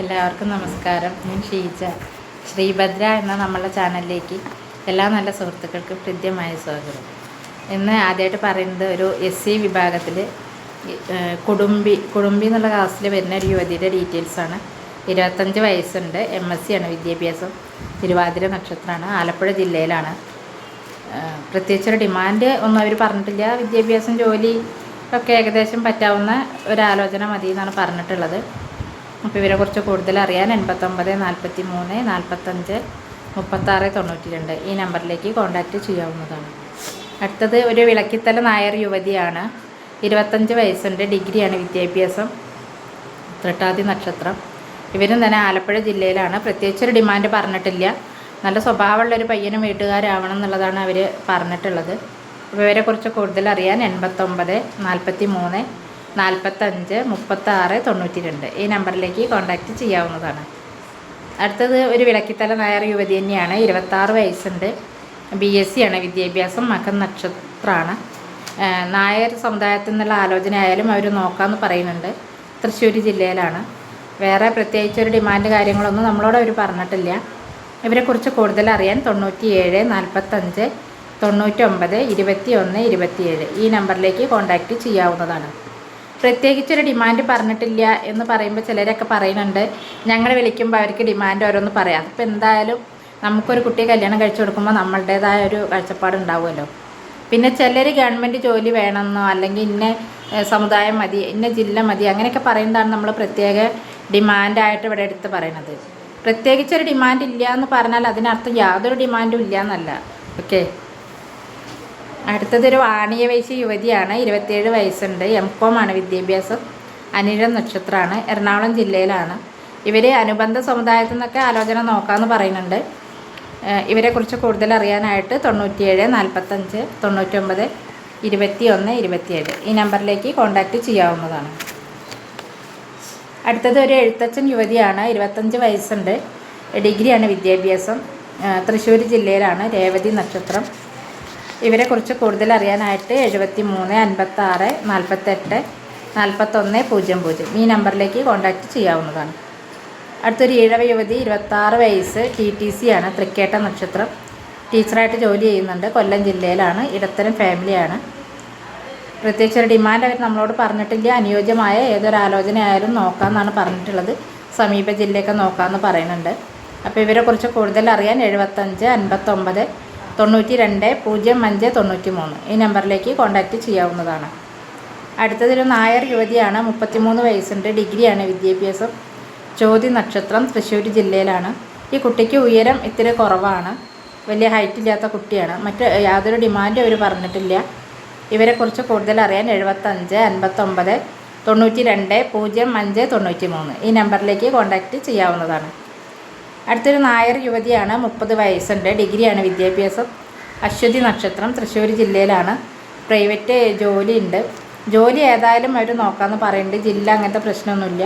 എല്ലാവർക്കും നമസ്കാരം. ഞാൻ ഷീജ. ശ്രീഭദ്ര എന്ന നമ്മളുടെ ചാനലിലേക്ക് എല്ലാ നല്ല സുഹൃത്തുക്കൾക്കും ഹൃദ്യമായ സ്വാഗതം. ഇന്ന് ആദ്യമായിട്ട് പറയുന്നത് ഒരു എസ് സി വിഭാഗത്തിൽ കുടുംബി കുടുംബി എന്നുള്ള ക്ലാസ്സിൽ വരുന്ന ഒരു യുവതിയുടെ ഡീറ്റെയിൽസാണ് ഇരുപത്തഞ്ച് വയസ്സുണ്ട്. എം എസ് സി ആണ് വിദ്യാഭ്യാസം. തിരുവാതിര നക്ഷത്രമാണ്. ആലപ്പുഴ ജില്ലയിലാണ്. പ്രത്യേകിച്ച് പ്രത്യേകിച്ചൊരു ഡിമാൻഡ് ഒന്നും അവർ പറഞ്ഞിട്ടില്ല. വിദ്യാഭ്യാസം ജോലി ഒക്കെ ഏകദേശം പറ്റാവുന്ന ഒരാലോചന മതി എന്നാണ് പറഞ്ഞിട്ടുള്ളത്. അപ്പോൾ ഇവരെക്കുറിച്ച് കൂടുതൽ അറിയാൻ എൺപത്തൊമ്പത് നാൽപ്പത്തി മൂന്ന് നാൽപ്പത്തഞ്ച് മുപ്പത്താറ് തൊണ്ണൂറ്റി രണ്ട് ഈ നമ്പറിലേക്ക് കോൺടാക്റ്റ് ചെയ്യാവുന്നതാണ്. അടുത്തത് ഒരു വിളക്കിത്തല നായർ യുവതിയാണ്. ഇരുപത്തഞ്ച് വയസ്സുണ്ട് ഡിഗ്രിയാണ് വിദ്യാഭ്യാസം. തൃട്ടാതി നക്ഷത്രം. ഇവരും തന്നെ ആലപ്പുഴ ജില്ലയിലാണ്. പ്രത്യേകിച്ചൊരു ഡിമാൻഡ് പറഞ്ഞിട്ടില്ല. നല്ല സ്വഭാവമുള്ള ഒരു പയ്യനും വീട്ടുകാരാവണം എന്നുള്ളതാണ് അവർ പറഞ്ഞിട്ടുള്ളത്. ഇവരെക്കുറിച്ച് കൂടുതൽ അറിയാൻ എൺപത്തൊമ്പത് നാൽപ്പത്തി മൂന്ന് നാൽപ്പത്തഞ്ച് മുപ്പത്താറ് തൊണ്ണൂറ്റി രണ്ട് ഈ നമ്പറിലേക്ക് കോൺടാക്റ്റ് ചെയ്യാവുന്നതാണ്. അടുത്തത് ഒരു വിളക്കിത്തല നായർ യുവതി തന്നെയാണ്. ഇരുപത്താറ് വയസ്സുണ്ട്. ബി എസ് സി ആണ്. വിദ്യാഭ്യാസം മകൻ നക്ഷത്രമാണ് നായർ സമുദായത്തിൽ നിന്നുള്ള ആലോചന ആയാലും അവർ നോക്കാമെന്ന് പറയുന്നുണ്ട്. തൃശ്ശൂർ ജില്ലയിലാണ്. വേറെ പ്രത്യേകിച്ച് ഒരു ഡിമാൻഡ് കാര്യങ്ങളൊന്നും നമ്മളോട് അവർ പറഞ്ഞിട്ടില്ല. ഇവരെക്കുറിച്ച് കൂടുതൽ അറിയാൻ തൊണ്ണൂറ്റി ഏഴ് നാൽപ്പത്തഞ്ച് തൊണ്ണൂറ്റൊമ്പത് ഇരുപത്തി ഒന്ന് ഇരുപത്തിയേഴ് ഈ നമ്പറിലേക്ക് കോൺടാക്റ്റ് ചെയ്യാവുന്നതാണ്. പ്രത്യേകിച്ചൊരു ഡിമാൻഡ് പറഞ്ഞിട്ടില്ല എന്ന് പറയുമ്പോൾ ചിലരൊക്കെ പറയുന്നുണ്ട്. ഞങ്ങൾ വിളിക്കുമ്പോൾ അവർക്ക് ഡിമാൻഡ് ഓരോന്ന് പറയാം. അതിപ്പോൾ എന്തായാലും നമുക്കൊരു കുട്ടിയെ കല്യാണം കഴിച്ചു കൊടുക്കുമ്പോൾ നമ്മളുടേതായ ഒരു കാഴ്ചപ്പാട് ഉണ്ടാവുമല്ലോ. പിന്നെ ചിലർ ഗവൺമെന്റ് ജോലി വേണമെന്നോ അല്ലെങ്കിൽ ഇന്ന സമുദായം മതി ഇന്ന ജില്ല മതി അങ്ങനെയൊക്കെ പറയുന്നതാണ് നമ്മൾ പ്രത്യേക ഡിമാൻഡായിട്ട് ഇവിടെ എടുത്ത് പറയുന്നത് പ്രത്യേകിച്ചൊരു ഡിമാൻഡ് ഇല്ല എന്ന് പറഞ്ഞാൽ അതിനർത്ഥം യാതൊരു ഡിമാൻഡും ഇല്ല എന്നല്ല ഓക്കെ അടുത്തതൊരു വാണിയ വയസ്സ് യുവതിയാണ് ഇരുപത്തിയേഴ് വയസ്സുണ്ട്. എം കോം ആണ് വിദ്യാഭ്യാസം. അനിഴ നക്ഷത്രമാണ്. എറണാകുളം ജില്ലയിലാണ്. ഇവർ അനുബന്ധ സമുദായത്തിൽ നിന്നൊക്കെ ആലോചന നോക്കാമെന്ന് പറയുന്നുണ്ട്. ഇവരെക്കുറിച്ച് കൂടുതൽ അറിയാനായിട്ട് തൊണ്ണൂറ്റിയേഴ് നാൽപ്പത്തഞ്ച് തൊണ്ണൂറ്റൊമ്പത് ഇരുപത്തി ഒന്ന് ഇരുപത്തിയേഴ് ഈ നമ്പറിലേക്ക് കോൺടാക്റ്റ് ചെയ്യാവുന്നതാണ്. അടുത്തത് ഒരു എഴുത്തച്ഛൻ യുവതിയാണ് ഇരുപത്തഞ്ച് വയസ്സുണ്ട്. ഡിഗ്രിയാണ് വിദ്യാഭ്യാസം. തൃശ്ശൂർ ജില്ലയിലാണ് രേവതി നക്ഷത്രം. ഇവരെക്കുറിച്ച് കൂടുതൽ അറിയാനായിട്ട് എഴുപത്തി മൂന്ന് അൻപത്താറ് നാൽപ്പത്തെട്ട് നാൽപ്പത്തൊന്ന് പൂജ്യം പൂജ്യം. ഈ നമ്പറിലേക്ക് കോൺടാക്റ്റ് ചെയ്യാവുന്നതാണ്. അടുത്തൊരു ഈഴവ യുവതി ഇരുപത്താറ് വയസ്സ് ടി ടി സി ആണ് തൃക്കേട്ട നക്ഷത്രം. ടീച്ചറായിട്ട് ജോലി ചെയ്യുന്നുണ്ട് കൊല്ലം ജില്ലയിലാണ് ഇടത്തരം ഫാമിലിയാണ്. പ്രത്യേകിച്ച് ഒരു ഡിമാൻഡ് അവർ നമ്മളോട് പറഞ്ഞിട്ടില്ല അനുയോജ്യമായ ഏതൊരു ആലോചനയായാലും നോക്കാമെന്നാണ് പറഞ്ഞിട്ടുള്ളത്. സമീപ ജില്ലയൊക്കെ നോക്കാമെന്ന് പറയുന്നുണ്ട്. അപ്പോൾ ഇവരെക്കുറിച്ച് കൂടുതൽ അറിയാൻ എഴുപത്തഞ്ച് അൻപത്തൊമ്പത് തൊണ്ണൂറ്റി രണ്ട് പൂജ്യം അഞ്ച് തൊണ്ണൂറ്റി മൂന്ന് ഈ നമ്പറിലേക്ക് കോൺടാക്റ്റ് ചെയ്യാവുന്നതാണ്. അടുത്തതൊരു നായർ യുവതിയാണ് മുപ്പത്തിമൂന്ന് വയസ്സുണ്ട് ഡിഗ്രിയാണ് വിദ്യാഭ്യാസം ചോതി നക്ഷത്രം തൃശ്ശൂർ ജില്ലയിലാണ്. ഈ കുട്ടിക്ക് ഉയരം ഇത്തിരി കുറവാണ് വലിയ ഹൈറ്റ് ഇല്ലാത്ത കുട്ടിയാണ്. മറ്റ് യാതൊരു ഡിമാൻഡും അവർ പറഞ്ഞിട്ടില്ല. ഇവരെക്കുറിച്ച് കൂടുതൽ അറിയാൻ എഴുപത്തഞ്ച് അൻപത്തൊമ്പത് തൊണ്ണൂറ്റി രണ്ട് പൂജ്യം അഞ്ച് തൊണ്ണൂറ്റി മൂന്ന് ഈ നമ്പറിലേക്ക് കോൺടാക്റ്റ് ചെയ്യാവുന്നതാണ്. അടുത്തൊരു നായർ യുവതിയാണ് മുപ്പത് വയസ്സുണ്ട് ഡിഗ്രിയാണ് വിദ്യാഭ്യാസം. അശ്വതി നക്ഷത്രം തൃശ്ശൂർ ജില്ലയിലാണ്. പ്രൈവറ്റ് ജോലിയുണ്ട്. ജോലി ഏതായാലും അവർ നോക്കാമെന്ന് പറയുന്നുണ്ട് ജില്ല അങ്ങനത്തെ പ്രശ്നമൊന്നുമില്ല.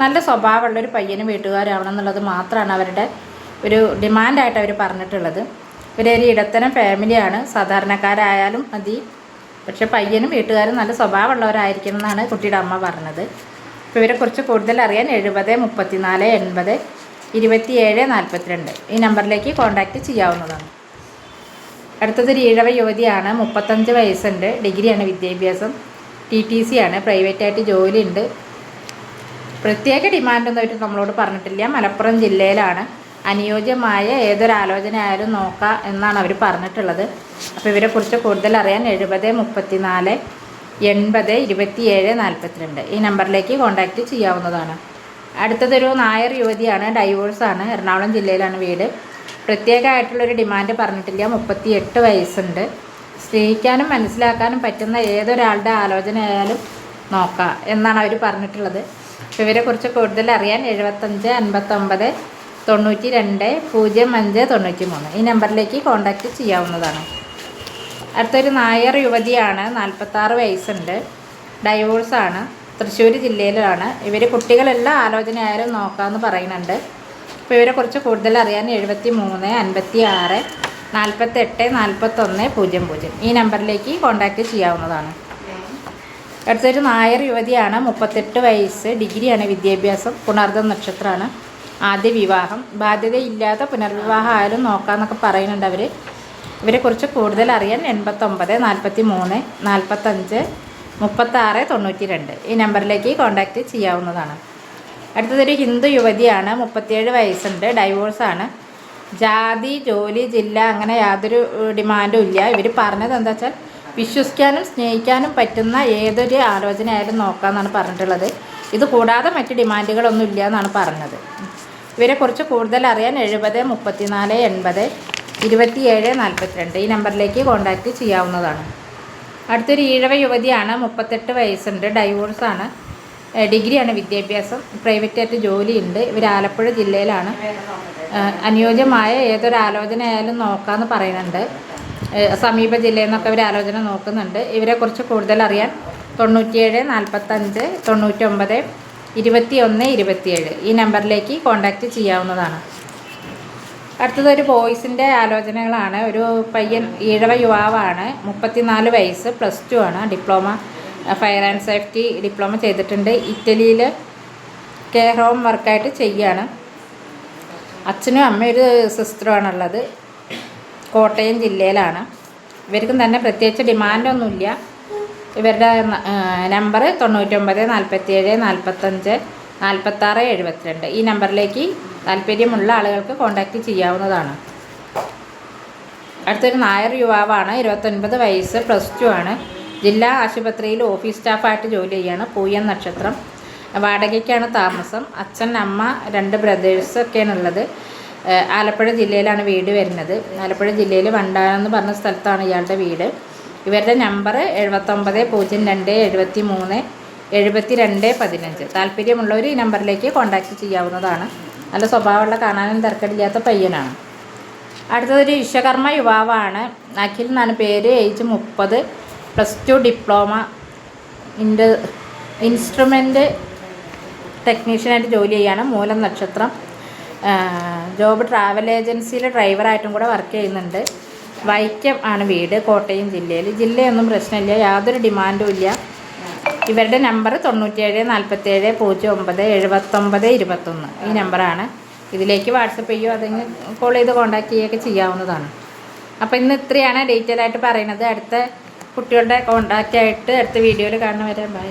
നല്ല സ്വഭാവമുള്ളൊരു പയ്യനും വീട്ടുകാരാവണം എന്നുള്ളത് മാത്രമാണ് അവരുടെ ഒരു ഡിമാൻഡായിട്ട് അവർ പറഞ്ഞിട്ടുള്ളത്. ഇവരൊരു ഇടത്തരം ഫാമിലിയാണ്. സാധാരണക്കാരായാലും മതി. പക്ഷെ പയ്യനും വീട്ടുകാരും നല്ല സ്വഭാവമുള്ളവരായിരിക്കണം എന്നാണ് കുട്ടിയുടെ അമ്മ പറഞ്ഞത്. അപ്പോൾ ഇവരെക്കുറിച്ച് കൂടുതൽ അറിയാൻ എഴുപത് മുപ്പത്തിനാല് എൺപത് ഇരുപത്തിയേഴ് നാൽപ്പത്തിരണ്ട് ഈ നമ്പറിലേക്ക് കോൺടാക്റ്റ് ചെയ്യാവുന്നതാണ്. അടുത്തത് ഈഴവ യുവതിയാണ് മുപ്പത്തഞ്ച് വയസ്സുണ്ട് ഡിഗ്രിയാണ് വിദ്യാഭ്യാസം ടി ടി സി ആണ് പ്രൈവറ്റായിട്ട് ജോലിയുണ്ട്. പ്രത്യേക ഡിമാൻഡൊന്നും അവർ നമ്മളോട് പറഞ്ഞിട്ടില്ല. മലപ്പുറം ജില്ലയിലാണ്. അനുയോജ്യമായ ഏതൊരാലോചന ആയാലും നോക്കാം എന്നാണ് അവർ പറഞ്ഞിട്ടുള്ളത്. അപ്പോൾ ഇവരെക്കുറിച്ച് കൂടുതൽ അറിയാൻ എഴുപത് മുപ്പത്തിനാല് എൺപത് ഇരുപത്തിയേഴ് നാൽപ്പത്തിരണ്ട് ഈ നമ്പറിലേക്ക് കോൺടാക്റ്റ് ചെയ്യാവുന്നതാണ്. അടുത്തതൊരു നായർ യുവതിയാണ് ഡൈവോഴ്സാണ് എറണാകുളം ജില്ലയിലാണ് വീട്. പ്രത്യേകമായിട്ടുള്ളൊരു ഡിമാൻഡ് പറഞ്ഞിട്ടില്ല മുപ്പത്തി എട്ട് വയസ്സുണ്ട്. സ്നേഹിക്കാനും മനസ്സിലാക്കാനും പറ്റുന്ന ഏതൊരാളുടെ ആലോചന ആയാലും നോക്കാം എന്നാണ് അവർ പറഞ്ഞിട്ടുള്ളത്. ഇവരെക്കുറിച്ച് കൂടുതൽ അറിയാൻ എഴുപത്തഞ്ച് അൻപത്തൊമ്പത് തൊണ്ണൂറ്റി രണ്ട് പൂജ്യം അഞ്ച് തൊണ്ണൂറ്റി മൂന്ന് ഈ നമ്പറിലേക്ക് കോൺടാക്റ്റ് ചെയ്യാവുന്നതാണ്. അടുത്തൊരു നായർ യുവതിയാണ് നാൽപ്പത്താറ് വയസ്സുണ്ട് ഡൈവോഴ്സാണ് തൃശ്ശൂർ ജില്ലയിലാണ്. ഇവർ കുട്ടികളെല്ലാം ആലോചന ആയാലും നോക്കാമെന്ന് പറയുന്നുണ്ട് അപ്പോൾ ഇവരെക്കുറിച്ച് കൂടുതൽ അറിയാൻ എഴുപത്തി മൂന്ന് അൻപത്തി ആറ് നാൽപ്പത്തെട്ട് നാൽപ്പത്തൊന്ന് പൂജ്യം പൂജ്യം. ഈ നമ്പറിലേക്ക് കോൺടാക്റ്റ് ചെയ്യാവുന്നതാണ്. അടുത്തൊരു നായർ യുവതിയാണ് മുപ്പത്തെട്ട് വയസ്സ് ഡിഗ്രിയാണ് വിദ്യാഭ്യാസം പുണർദം നക്ഷത്രമാണ് ആദ്യ വിവാഹം. ബാധ്യതയില്ലാത്ത പുനർവിവാഹം ആയാലും നോക്കാമെന്നൊക്കെ പറയുന്നുണ്ട് അവർ ഇവരെക്കുറിച്ച് കൂടുതൽ അറിയാൻ എൺപത്തൊമ്പത് നാൽപ്പത്തി മൂന്ന് നാൽപ്പത്തഞ്ച് മുപ്പത്താറ് തൊണ്ണൂറ്റി രണ്ട് ഈ നമ്പറിലേക്ക് കോൺടാക്റ്റ് ചെയ്യാവുന്നതാണ്. അടുത്തതൊരു ഹിന്ദു യുവതിയാണ് മുപ്പത്തിയേഴ് വയസ്സുണ്ട് ഡൈവോഴ്സാണ് ജാതി ജോലി ജില്ല അങ്ങനെ യാതൊരു ഡിമാൻഡും ഇല്ല. ഇവർ പറഞ്ഞത് എന്താ വെച്ചാൽ വിശ്വസിക്കാനും സ്നേഹിക്കാനും പറ്റുന്ന ഏതൊരു ആലോചനയായാലും നോക്കാമെന്നാണ് പറഞ്ഞിട്ടുള്ളത്. ഇത് കൂടാതെ മറ്റ് ഡിമാൻഡുകളൊന്നും ഇല്ല എന്നാണ് പറഞ്ഞത് ഇവരെക്കുറിച്ച് കൂടുതൽ അറിയാൻ എഴുപത് മുപ്പത്തിനാല് എൺപത് ഇരുപത്തിയേഴ് നാൽപ്പത്തിരണ്ട് ഈ നമ്പറിലേക്ക് കോൺടാക്റ്റ് ചെയ്യാവുന്നതാണ്. അടുത്തൊരു ഈഴവ യുവതിയാണ് മുപ്പത്തെട്ട് വയസ്സുണ്ട് ഡൈവോഴ്സാണ്. ഡിഗ്രിയാണ് വിദ്യാഭ്യാസം. പ്രൈവറ്റായിട്ട് ജോലിയുണ്ട്. ഇവർ ആലപ്പുഴ ജില്ലയിലാണ്. അനുയോജ്യമായ ഏതൊരു ആലോചനയായാലും നോക്കാമെന്ന് പറയുന്നുണ്ട്. സമീപ ജില്ലയിൽ നിന്നൊക്കെ ഇവർ ആലോചന നോക്കുന്നുണ്ട്. ഇവരെക്കുറിച്ച് കൂടുതൽ അറിയാൻ തൊണ്ണൂറ്റിയേഴ് നാൽപ്പത്തഞ്ച് തൊണ്ണൂറ്റൊമ്പത് ഇരുപത്തി ഒന്ന് ഇരുപത്തിയേഴ്. ഈ നമ്പറിലേക്ക് കോൺടാക്റ്റ് ചെയ്യാവുന്നതാണ്. അടുത്തത് ഒരു ബോയ്സിന്റെ ആലോചനകളാണ്. ഒരു പയ്യൻ ഈഴവ യുവാവാണ്. മുപ്പത്തിനാല് വയസ്സ് പ്ലസ് ടു ആണ്. Diploma fire and safety diploma ചെയ്തിട്ടുണ്ട്. ഇറ്റലിയിൽ കെയർ ഹോം വർക്കായിട്ട് ചെയ്യാണ്. അച്ഛനും അമ്മയും ഒരു സിസ്റ്ററുമാണുള്ളത് കോട്ടയം ജില്ലയിലാണ്. ഇവർക്കും തന്നെ പ്രത്യേകിച്ച് ഡിമാൻഡൊന്നുമില്ല ഇവരുടെ നമ്പർ തൊണ്ണൂറ്റൊമ്പത് നാൽപ്പത്തിയേഴ് നാൽപ്പത്തഞ്ച് നാൽപ്പത്താറ് എഴുപത്തിരണ്ട്. ഈ നമ്പറിലേക്ക് താല്പര്യമുള്ള ആളുകൾക്ക് കോൺടാക്റ്റ് ചെയ്യാവുന്നതാണ്. അടുത്തൊരു നായർ യുവാവാണ് ഇരുപത്തൊൻപത് വയസ്സ് പ്ലസ് ടു ആണ്. ജില്ലാ ആശുപത്രിയിൽ ഓഫീസ് സ്റ്റാഫായിട്ട് ജോലി ചെയ്യാണ്. പൂയൻ നക്ഷത്രം. വാടകയ്ക്കാണ് താമസം. അച്ഛൻ അമ്മ രണ്ട് ബ്രദേഴ്സ് ഒക്കെയാണ് ഉള്ളത് ആലപ്പുഴ ജില്ലയിലാണ് വീട് വരുന്നത്. ആലപ്പുഴ ജില്ലയിൽ വണ്ടാനം എന്ന് പറഞ്ഞ സ്ഥലത്താണ് ഇയാളുടെ വീട്. ഇവരുടെ നമ്പർ എഴുപത്തൊമ്പത് പൂജ്യം രണ്ട് എഴുപത്തി മൂന്ന് എഴുപത്തി രണ്ട് പതിനഞ്ച്. താല്പര്യമുള്ളവർ ഈ നമ്പറിലേക്ക് കോൺടാക്റ്റ് ചെയ്യാവുന്നതാണ്. നല്ല സ്വഭാവമുള്ള കാണാനും തിരക്കടില്ലാത്ത പയ്യനാണ്. അടുത്തതൊരു വിശ്വകർമ്മ യുവാവാണ്. അഖിൽ എന്നാണ് പേര്. ഏജ് മുപ്പത്. Plus two diploma. ഇൻഡ് ഇൻസ്ട്രുമെന്റ് ടെക്നീഷ്യനായിട്ട് ജോലി ചെയ്യാണ് മൂലം നക്ഷത്രം. ജോബ് ട്രാവൽ ഏജൻസിയിൽ ഡ്രൈവറായിട്ടും കൂടെ വർക്ക് ചെയ്യുന്നുണ്ട്. വൈക്കം ആണ് വീട് കോട്ടയം ജില്ലയിൽ ജില്ലയൊന്നും പ്രശ്നമില്ല. യാതൊരു ഡിമാൻഡും ഇല്ല. ഇവരുടെ നമ്പർ തൊണ്ണൂറ്റേഴ് നാൽപ്പത്തേഴ് പൂജ്യം ഒമ്പത് എഴുപത്തൊമ്പത് ഇരുപത്തൊന്ന്. ഈ നമ്പറാണ്. ഇതിലേക്ക് വാട്സപ്പ് ചെയ്യുകയോ അതെങ്കിൽ കോൾ ചെയ്ത് കോൺടാക്ട് ചെയ്യുകയൊക്കെ ചെയ്യാവുന്നതാണ്. അപ്പോൾ ഇന്ന് ഇത്രയാണ് ഡീറ്റെയിൽ ആയിട്ട് പറയുന്നത്. അടുത്ത കുട്ടികളുടെ കോൺടാക്റ്റ് ആയിട്ട് അടുത്ത വീഡിയോയിൽ കാണുന്നവരെ ബൈ.